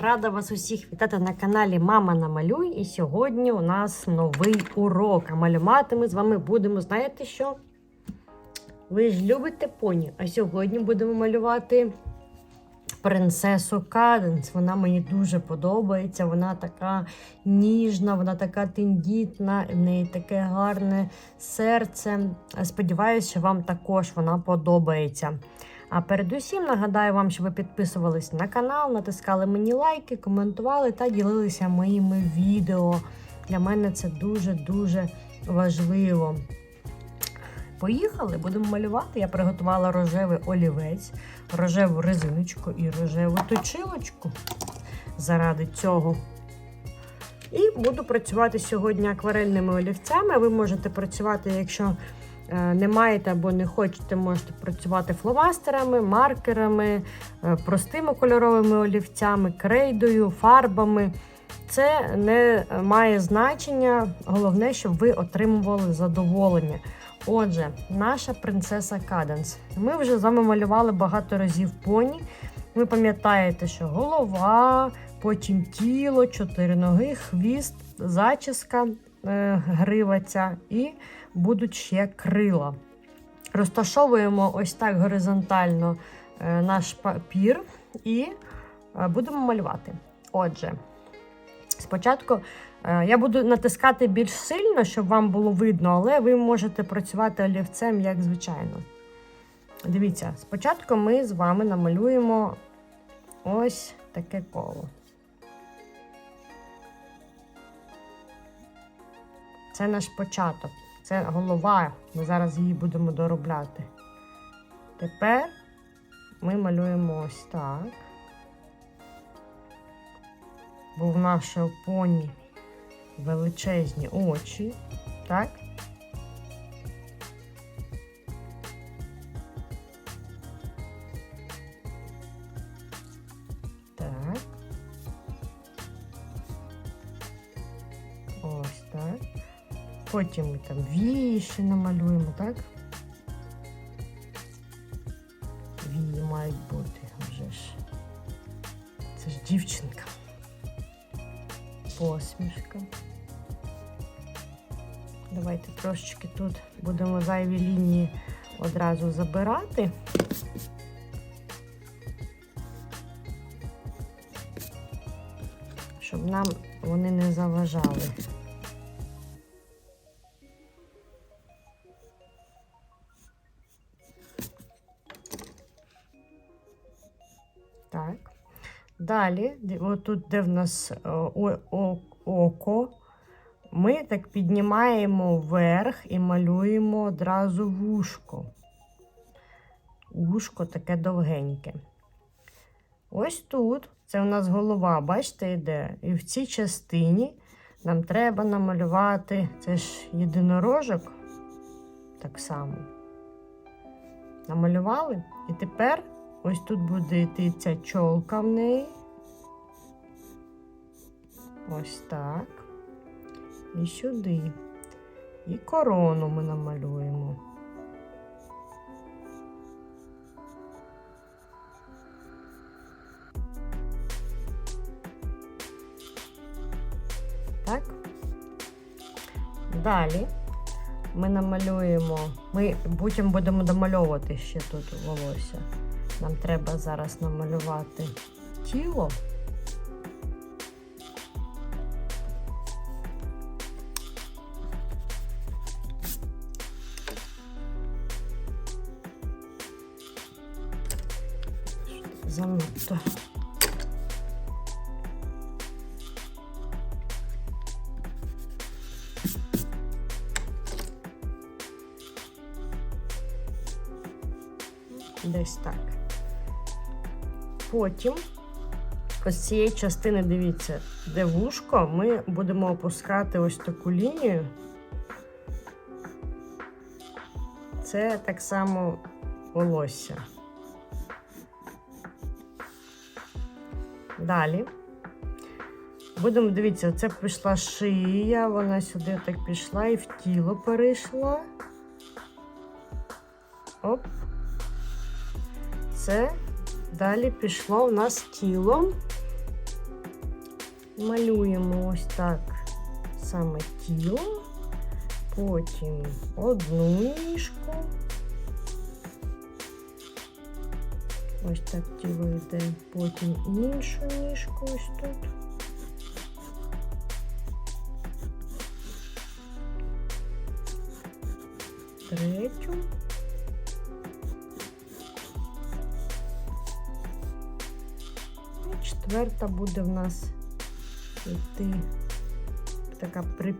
Рада вас усіх вітати на каналі Мама Намалюй. І сьогодні у нас новий урок. А малювати ми з вами будемо, знаєте що? Ви ж любите поні. А сьогодні будемо малювати принцесу Каденс. Вона мені дуже подобається. Вона така ніжна, вона така тендітна, в неї таке гарне серце. Сподіваюся, що вам також вона подобається. А передусім нагадаю вам, щоб ви підписувались на канал, натискали мені лайки, коментували та ділилися моїми відео. Для мене це дуже-дуже важливо. Поїхали, будемо малювати. Я приготувала рожевий олівець, рожеву резиночку і рожеву точилочку заради цього. І буду працювати сьогодні акварельними олівцями. Ви можете працювати, якщо не маєте або не хочете, можете працювати фломастерами, маркерами, е, простими кольоровими олівцями, крейдою, фарбами. Це не має значення. Головне, щоб ви отримували задоволення. Отже, наша принцеса Каденс. Ми вже з вами малювали багато разів поні. Ви пам'ятаєте, що голова, потім тіло, чотири ноги, хвіст, зачіска, е, грива ця і будуть ще крила. Розташовуємо ось так горизонтально е, наш папір і е, будемо малювати. Отже, спочатку е, я буду натискати більш сильно, щоб вам було видно, але ви можете працювати олівцем, як звичайно. Дивіться, спочатку ми з вами намалюємо ось таке коло. Це наш початок. Це голова. Ми зараз її будемо доробляти. Тепер ми малюємо ось так. Бо в нашого поні величезні очі. Так? Потім ми там вії ще намалюємо, так? Вії мають бути вже ж. Це ж дівчинка. Посмішка. Давайте трошечки тут будемо зайві лінії одразу забирати. Щоб нам вони не заважали. Далі, отут, де в нас о, око, ми так піднімаємо вверх і малюємо одразу вушко. Вушко таке довгеньке. Ось тут, це у нас голова, бачите, йде. І в цій частині нам треба намалювати, це ж єдинорожок, так само. Намалювали. І тепер ось тут буде йти ця чолка в неї. Ось так. І сюди. І корону ми намалюємо. Так. Далі ми намалюємо, ми потім будемо домальовувати ще тут волосся. Нам треба зараз намалювати тіло. Занадто. Десь так. Потім ось цієї частини, дивіться, де вушко, ми будемо опускати ось таку лінію. Це так само волосся. Далі. Будемо дивіться, це пішла шия, вона сюди так пішла і в тіло перейшла. Оп. Це далі пішло у нас тіло. малюємо ось так саме тіло, потім одну ніжку. Ось так йде, потім іншу ніжку ось тут. Третю. І четверта буде в нас йти така при...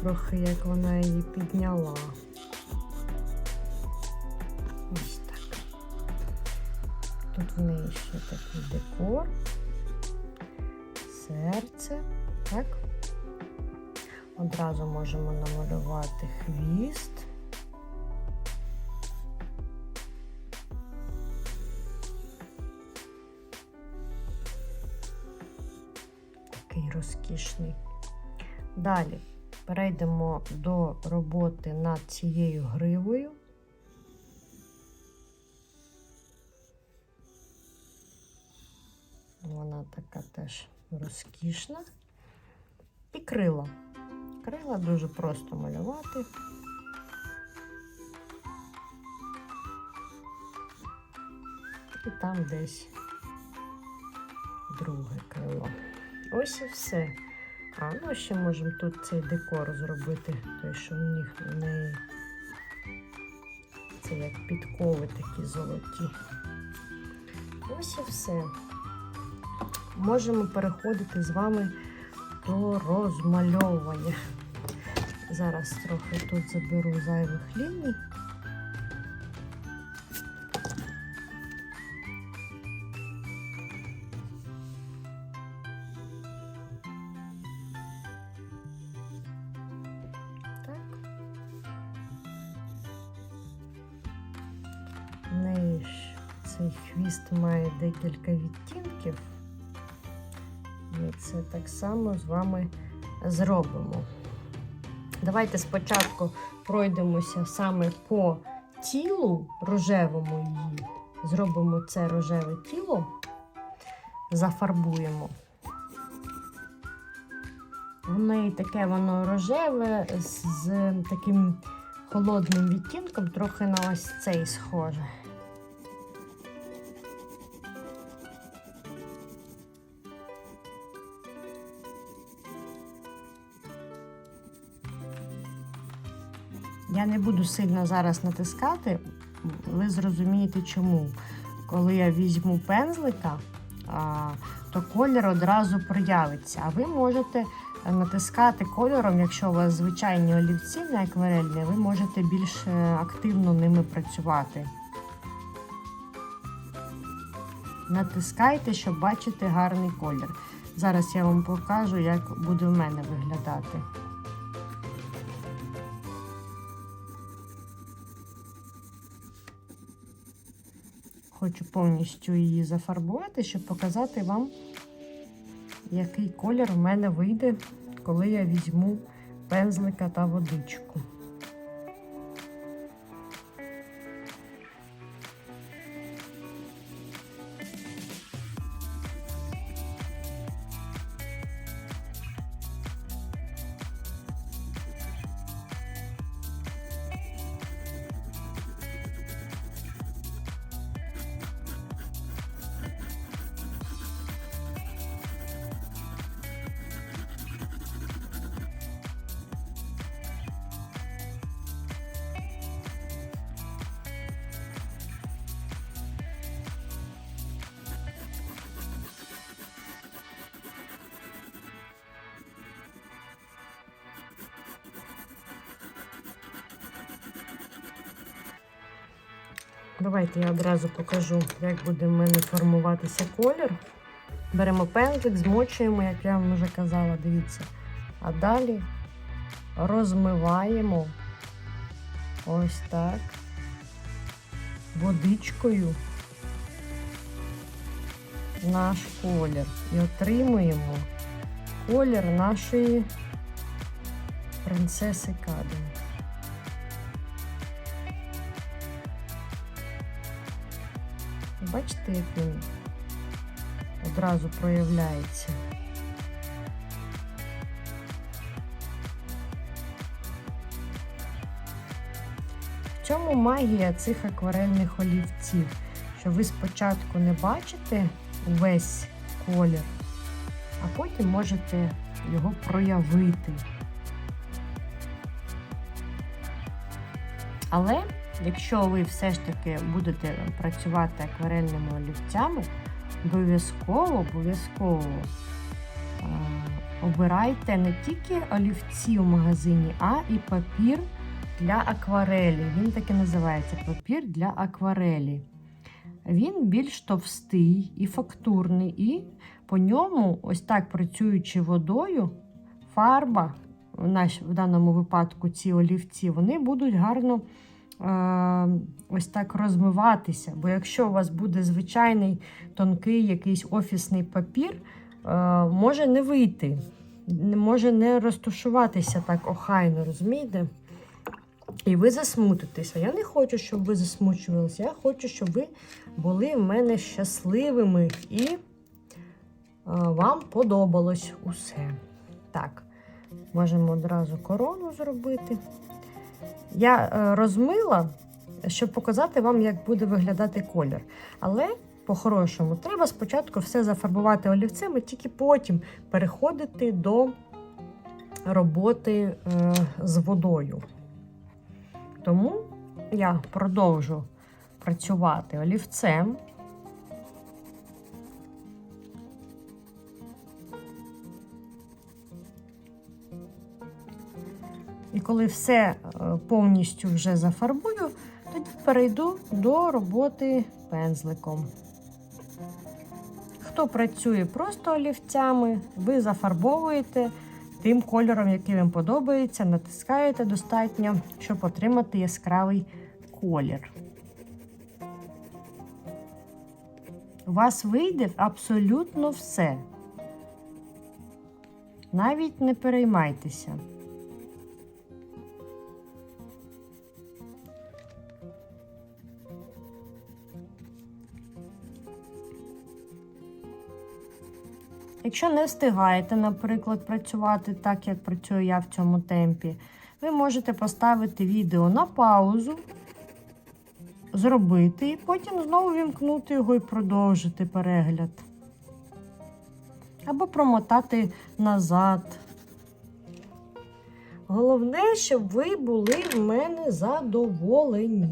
трохи як вона її підняла. Ще такий декор, серце, так? Одразу можемо намалювати хвіст. Такий розкішний. Далі перейдемо до роботи над цією гривою. Розкішна. І крила. Крила дуже просто малювати. І там десь друге крило. Ось і все. А, ну ще можемо тут цей декор зробити, той, що в них в неї. Це як підкови такі золоті. Ось і все. Можемо переходити з вами до розмальовування. Зараз трохи тут заберу зайвих ліній. Цей хвіст має декілька відтінків. Ми це так само з вами зробимо. Давайте спочатку пройдемося саме по тілу рожевому її. Зробимо це рожеве тіло, зафарбуємо. В неї таке воно рожеве з таким холодним відтінком, трохи на ось цей схоже. Я не буду сильно зараз натискати, ви зрозумієте чому. Коли я візьму пензлика, то колір одразу проявиться. А ви можете натискати кольором, якщо у вас звичайні олівці не акварельні, ви можете більш е, активно ними працювати. Натискайте, щоб бачити гарний колір. Зараз я вам покажу, як буде в мене виглядати. Хочу повністю її зафарбувати, щоб показати вам, який колір в мене вийде, коли я візьму пензлика та водичку. Давайте я одразу покажу, як буде в мене формуватися колір. Беремо пензлик, змочуємо, як я вам вже казала, дивіться. А далі розмиваємо ось так водичкою наш колір. І отримуємо колір нашої принцеси Каден. бачите, як він одразу проявляється. В чому магія цих акварельних олівців? Що ви спочатку не бачите увесь колір, а потім можете його проявити. Але якщо ви все ж таки будете працювати акварельними олівцями, обов'язково, обов'язково е, обирайте не тільки олівці в магазині, а і папір для акварелі. Він так і називається папір для акварелі. Він більш товстий і фактурний, і по ньому, ось так працюючи водою, фарба, в, наш, в даному випадку ці олівці, вони будуть гарно ось так розмиватися. Бо якщо у вас буде звичайний тонкий якийсь офісний папір, може не вийти, може не розташуватися так охайно, розумієте? І ви засмутитеся. Я не хочу, щоб ви засмучувалися. Я хочу, щоб ви були в мене щасливими і вам подобалось усе. Так, можемо одразу корону зробити. Я е, розмила, щоб показати вам, як буде виглядати колір. Але по-хорошому треба спочатку все зафарбувати олівцем і тільки потім переходити до роботи е, з водою. Тому я продовжу працювати олівцем. І коли все е, повністю вже зафарбую, тоді перейду до роботи пензликом. Хто працює просто олівцями, ви зафарбовуєте тим кольором, який вам подобається, натискаєте достатньо, щоб отримати яскравий колір. У вас вийде абсолютно все. Навіть не переймайтеся. Якщо не встигаєте, наприклад, працювати так, як працюю я в цьому темпі, ви можете поставити відео на паузу, зробити і потім знову вімкнути його і продовжити перегляд. Або промотати назад. Головне, щоб ви були в мене задоволені.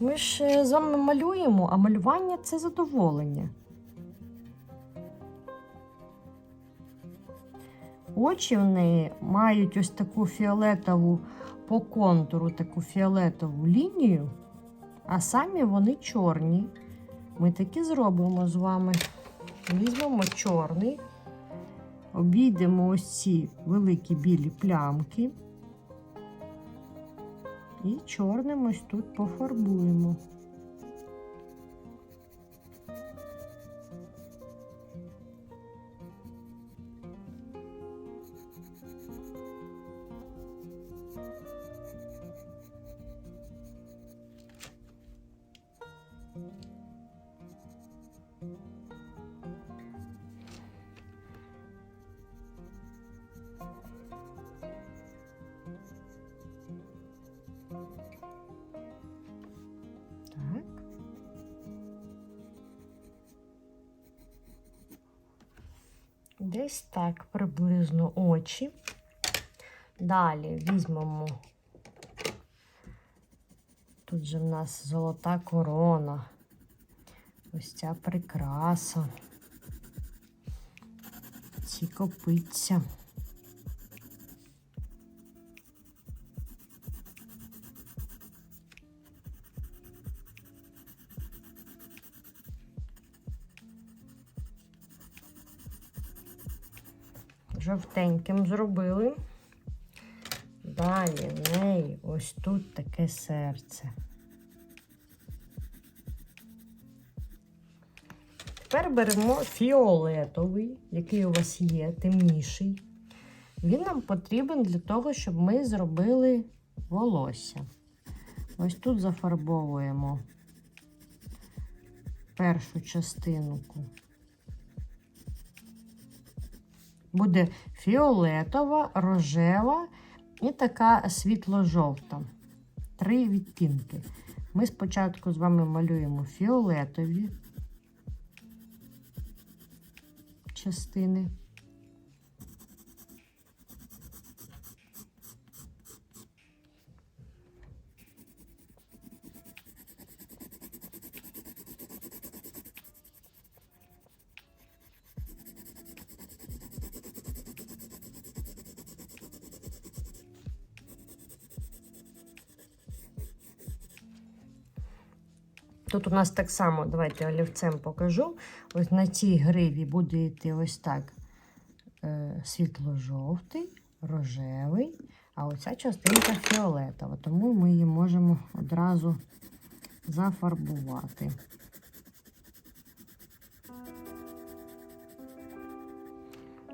Ми ж е, з вами малюємо, а малювання це задоволення. Очі в неї мають ось таку фіолетову по контуру, таку фіолетову лінію, а самі вони чорні. Ми такі зробимо з вами. Візьмемо чорний, обійдемо ось ці великі білі плямки. І чорним ось тут пофарбуємо. Десь так приблизно очі. Далі візьмемо. Тут же в нас золота корона. Ось ця прикраса. Ці копиця. Жовтеньким зробили. Далі в неї ось тут таке серце. Тепер беремо фіолетовий, який у вас є, темніший. Він нам потрібен для того, щоб ми зробили волосся. Ось тут зафарбовуємо першу частинку. Буде фіолетова, рожева І така світло-жовта. Три відтінки. Ми спочатку з вами малюємо фіолетові частини. У нас так само, давайте олівцем покажу. Ось на цій гриві буде йти ось так е, світло-жовтий, рожевий, а оця частинка фіолетова. Тому ми її можемо одразу зафарбувати.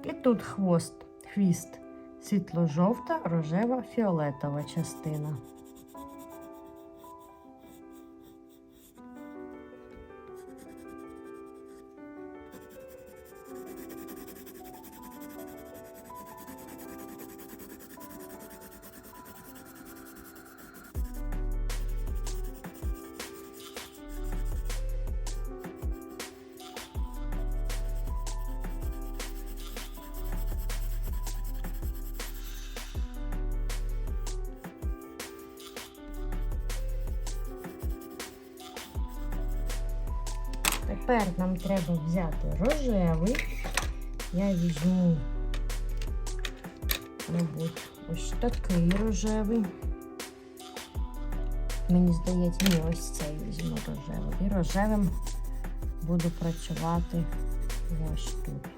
І тут хвост, хвіст, світло-жовта, рожева, фіолетова частина. Тепер нам треба взяти рожевий. Я візьму, мабуть, ось такий рожевий. Мені здається, ні, ось цей візьму рожевий. І рожевим буду працювати ось тут.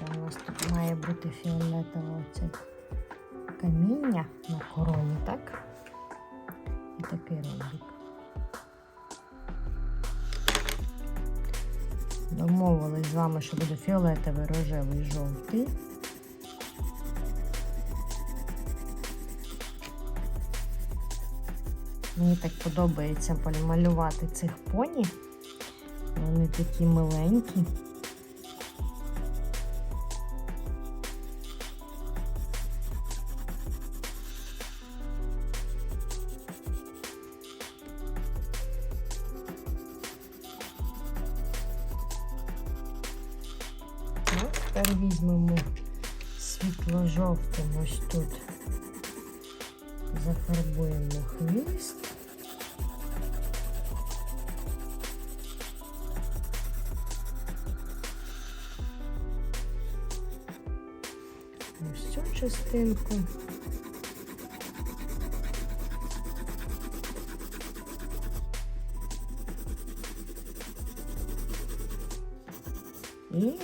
А, у нас тут має бути фіолетове оце каміння на короні, так? І такий ромбик. Домовились з вами, що буде фіолетовий, рожевий, жовтий. Мені так подобається малювати цих поні. Вони такі миленькі. Тепер візьмемо світло-жовтим ось тут. Зафарбуємо хвіст. Ось цю частинку.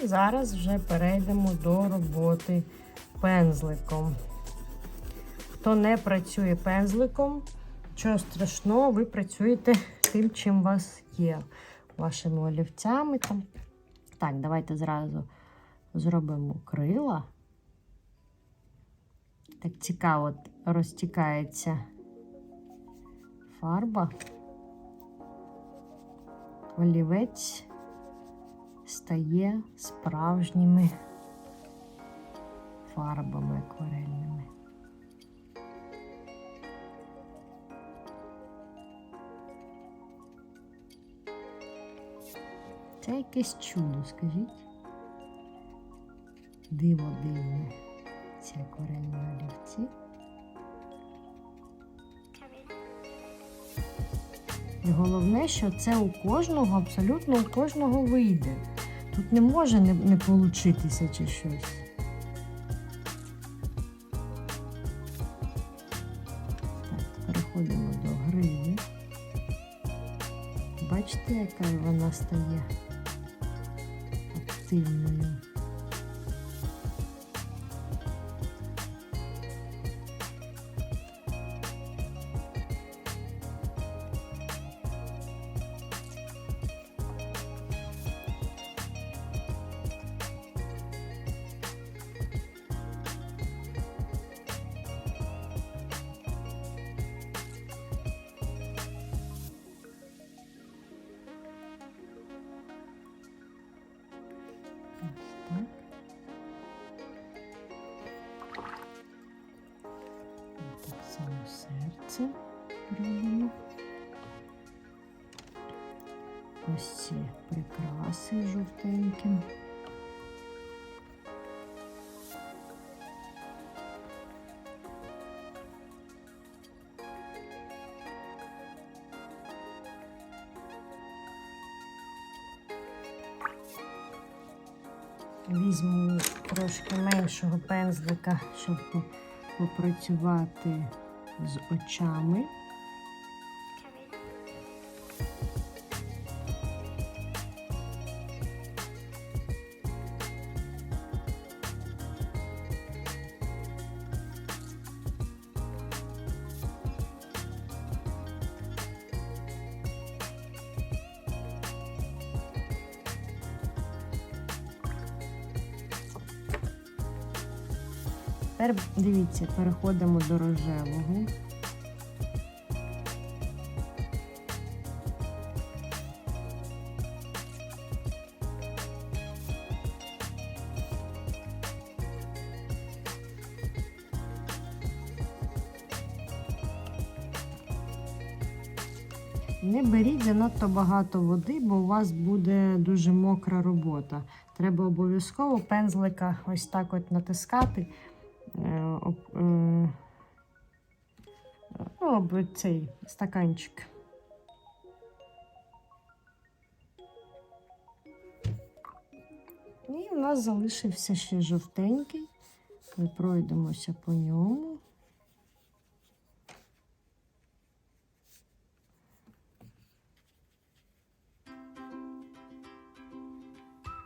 Зараз вже перейдемо до роботи пензликом. Хто не працює пензликом, нічого страшного, ви працюєте тим, чим вас є. Вашими олівцями там. Так, давайте зразу зробимо крила. Так цікаво розтікається фарба. Олівець стає справжніми фарбами акварельними. Це якесь чудо, скажіть. Диво дивне. Ці акварельні олівці. І головне, що це у кожного, абсолютно у кожного вийде. Тут не може не, не получитися чи щось. Так, переходимо до гриви. Бачите, яка вона стає активною. Робимо. Ось ці прикраси жовтеньким. Візьму трошки меншого пензлика, щоб попрацювати з очами. Дивіться, переходимо до рожевого. Не беріть занадто багато води, бо у вас буде дуже мокра робота. Треба обов'язково пензлика ось так от натискати. Е, е, об цей стаканчик. І у нас залишився ще жовтенький. Ми пройдемося по ньому.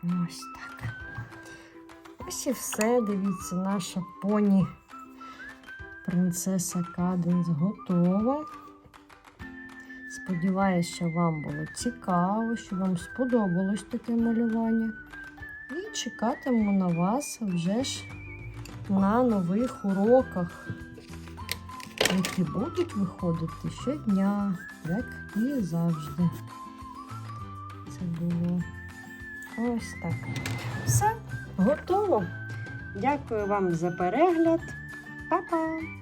Ось так. Ось і все. Дивіться, наша поні принцеса Каденс готова. Сподіваюсь, що вам було цікаво, що вам сподобалось таке малювання. І чекатиму на вас вже ж на нових уроках, які будуть виходити щодня, як і завжди. Це було ось так. Все, готово. Дякую вам за перегляд. Па-па!